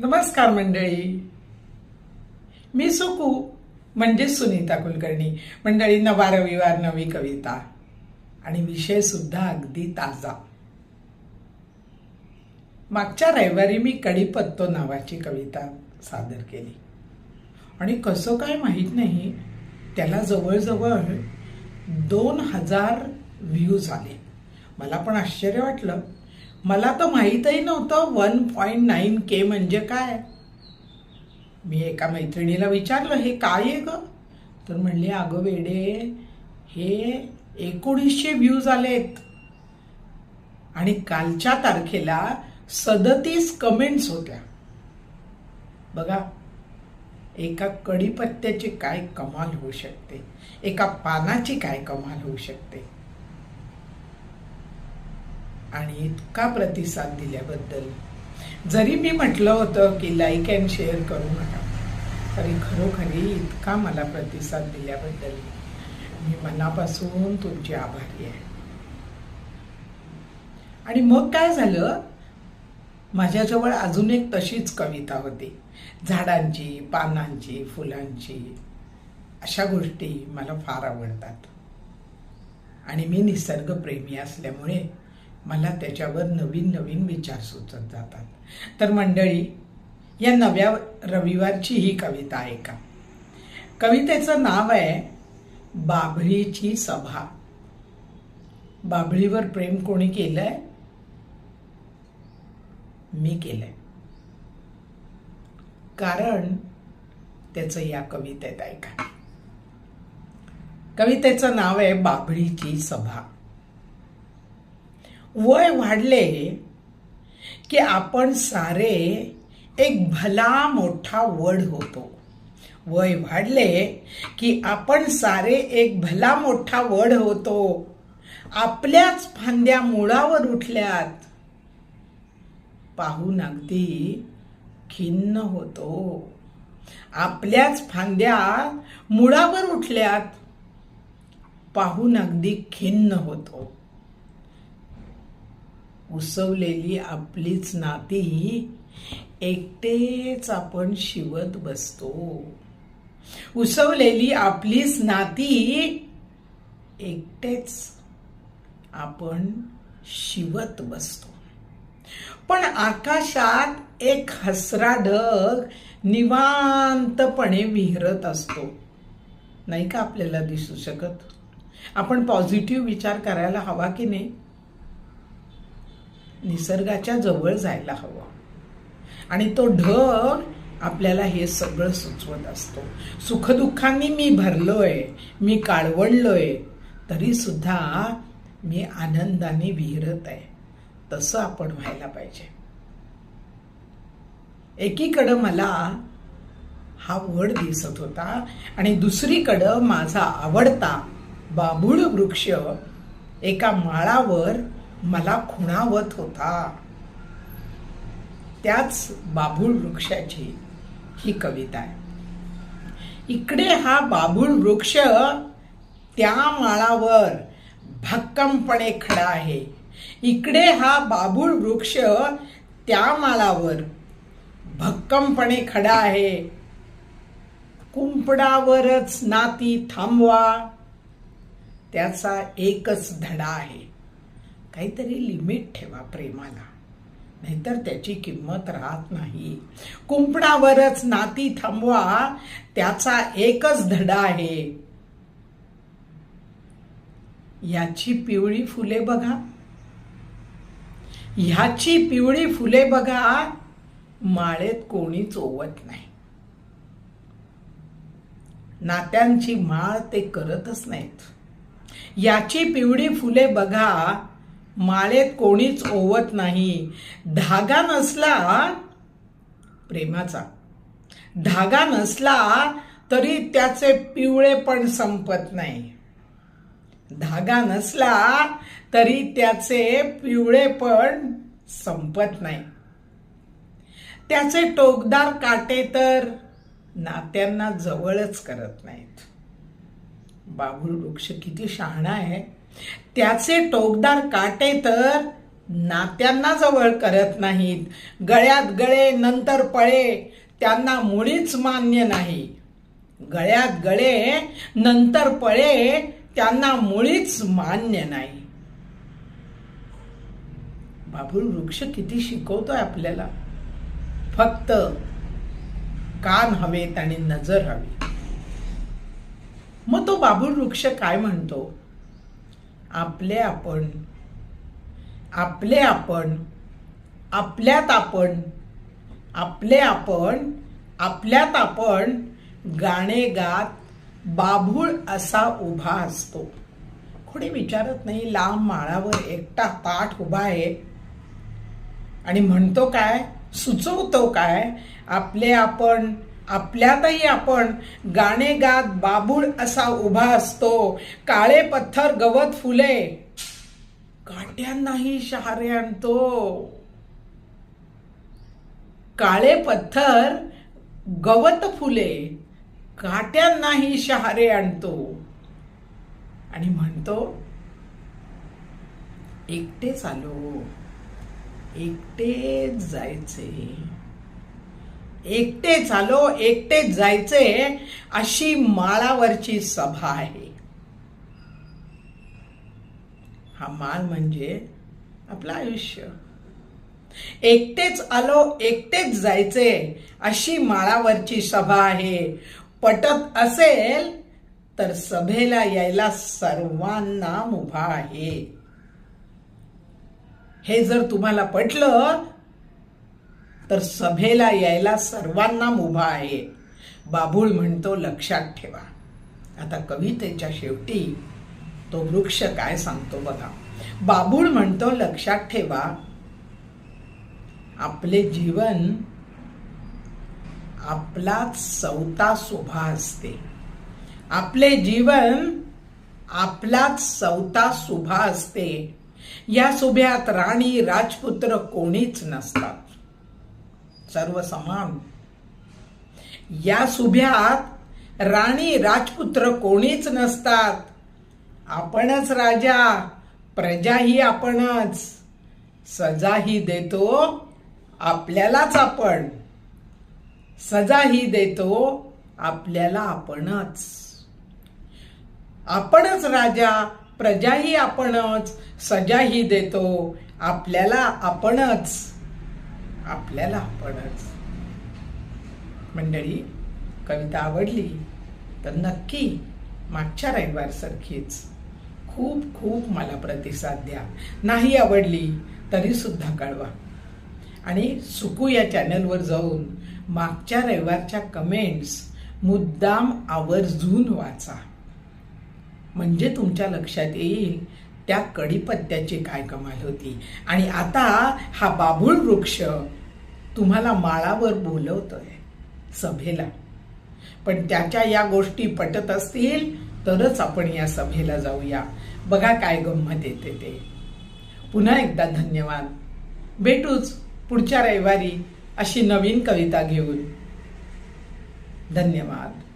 नमस्कार मंडळी. मी सुकू म्हणजे सुनीता कुलकर्णी. मंडळी नवा रविवार नवी कविता. आणि विषय सुद्धा अगदी ताजा. मागच्या रविवारी मी कडीपत्तो नावाची कविता सादर केली. आणि कसं काय माहीत नाही त्याला जवळजवळ दोन हजार व्ह्यूज आले. मला पण आश्चर्य वाटलं. मला तर माहीतही नव्हतं. वन पॉईंट नाईन के म्हणजे काय? मी एका मैत्रिणीला विचारलं हे काय आहे ग? तर म्हणले अगं वेडे हे एकोणीसशे व्ह्यूज आलेत. आणि कालच्या तारखेला सदतीस कमेंट्स होत्या. बघा एका कडीपत्त्याची काय कमाल होऊ शकते? एका पानाची काय कमाल होऊ शकते? आणि इतका प्रतिसाद दिल्याबद्दल. जरी मी म्हटलं होतं की लाईक अँड शेअर करू नका तरी खरोखरी इतका मला प्रतिसाद दिल्याबद्दल मी मनापासून तुमची आभारी आहे. आणि मग काय झालं? माझ्याजवळ अजून एक तशीच कविता होती. झाडांची पानांची फुलांची अशा गोष्टी मला फार आवडतात. आणि मी निसर्गप्रेमी असल्यामुळे मला त्याच्यावर नवीन नवीन विचार सुचत जातात. तर मंडळी या नव्या रविवारची ही कविता ऐका. कवितेचं नाव आहे बाभळीची सभा. बाभळीवर प्रेम कोणी केलंय? मी केलंय. कारण त्याचं या कवितेत ऐका. कवितेचं नाव आहे बाभळीची सभा. वय वाढले की आपण सारे एक भला मोठा वड होतो. वय वाढले की आपण सारे एक भला मोठा वड होतो. आपल्याच फांद्या मुळावर उठल्यात. पाहून अगदी खिन्न होतो. आपल्याच फांद्या मुळावर उठल्यात. पाहून अगदी खिन्न होतो. उसवलेली आपलीच नाती एकटेच आपण शिवत बसतो. उसवलेली आपलीच नाती एकटेच आपण शिवत बसतो. पण आकाशात एक हसरा ढग निवांतपणे विहरत असतो. नाही का आपल्याला दिसू शकत? आपण पॉझिटिव्ह विचार करायला हवा की नाही? निसर्गाच्या जवळ जायला हवं. आणि तो ढग आपल्याला हे सगळं सुचवत असतो. सुखदुःखांनी मी भरलोय मी काळवणलोय तरी सुद्धा मी आनंदाने विहिरत आहे. तसं आपण व्हायला पाहिजे. एकीकडं मला हा वड दिसत होता आणि दुसरीकडं माझा आवडता बाभूळ वृक्ष एका माळावर मला खुणावत होता. त्याच बाभूळ वृक्षाची ही कविता आहे. इकडे हा बाभूळ वृक्ष त्या माळावर भक्कमपणे खडा आहे. इकडे हा बाभूळ वृक्ष त्या माळावर भक्कमपणे खडा आहे. कुंपडावरच नाती थांबवा. त्याचा एकच धडा आहे. काहीतरी लिमिट ठेवा प्रेमाला. नाहीतर त्याची किंमत राहत नाही. कुंपणावरच नाती थांबवा. त्याचा एकच धडा आहे. याची पिवळी फुले बघा. ह्याची पिवळी फुले बघा. माळेत कोणी चोवत नाही. नात्यांची माळ ते करतच नाहीत. याची पिवळी फुले बघा. माळेत कोणीच ओवत नाही. धागा नसला प्रेमाचा. धागा नसला तरी त्याचे पिवळे पण संपत नाही. धागा नसला तरी त्याचे पिवळे पण संपत नाही. त्याचे टोकदार काटे तर नात्यांना जवळच करत नाहीत. बाबुल वृक्ष किती शहाणा आहे त्याचे टोकदार काटे तर नात्यांना जवळ करत नाहीत. गळ्यात गळे नंतर पळे त्यांना मुळीच मान्य नाही. गळ्यात गळे नंतर पळे त्यांना मुळीच मान्य नाही. बाबूळ वृक्ष किती शिकवतोय आपल्याला. फक्त कान हवेत आणि नजर हवी. मग तो बाबूळ वृक्ष काय म्हणतो? आपले आपण आपले आपण आपल्यात आपण आपले आपण आपल्यात आपण गाणे गात बाभूळ असा उभा असतो. कोणी विचारत नाही लांब माळावर एकटा ताठ उभा आहे. आणि म्हणतो काय सुचवतो काय आपले आपण आपल्यातही आपण गाणे गात बाबूळ असा उभा असतो. काळे पत्थर गवत फुले. काट्यांनाही शहारे आणतो. काळे पत्थर गवत फुले. काट्यांनाही शहारे आणतो. आणि म्हणतो एकटेच आलो. एकटेच जायचे. एकटेच आलो एकटेच जायचे अशी माळावरची सभा आहे. हा माळ म्हणजे आपलं आयुष्य. एकटेच आलो एकटेच जायचे अशी माळावरची सभा आहे. पटत असेल तर सभेला यायला सर्वांना उभा आहे. हे जर तुम्हाला पटलं तर सभेला यायला सर्वांना उभा आहे. बाबूळ म्हणतो लक्षात ठेवा. आता कवितेच्या शेवटी तो वृक्ष काय सांगतो बघा. बाबूळ म्हणतो लक्षात ठेवा आपले जीवन आपलाच सवता शोभा असते. आपले जीवन आपलाच सवता शोभा असते. या सुभ्यात राणी राजपुत्र कोणीच नसतात. सर्व समान या सुभ्यात राणी राजपुत्र कोणीच नसतात. आपणच राजा प्रजाही आपणच. सजाही देतो आपल्यालाच आपण. सजाही देतो आपल्याला आपणच. आपणच राजा प्रजाही आपणच. सजाही देतो आपल्याला आपणच. आपल्याला आपणच मंडळी कविता आवडली तर नक्की मागच्या रविवार सारखीच खूप खूप मला प्रतिसाद द्या. नाही आवडली तरी सुद्धा कळवा. आणि सुकू या चॅनलवर जाऊन मागच्या रविवारच्या कमेंट्स मुद्दाम आवर्जून वाचा. म्हणजे तुमच्या लक्षात येईल त्या कडीपत्त्याची काय कमाल होती. आणि आता हा बाभूळ वृक्ष तुम्हाला माळावर बोलवतोय सभेला. पण त्याच्या या गोष्टी पटत असतील तरच आपण या सभेला जाऊया. बघा काय गंमत येते ते. पुन्हा एकदा धन्यवाद. भेटूच पुढच्या रविवारी अशी नवीन कविता घेऊन. धन्यवाद.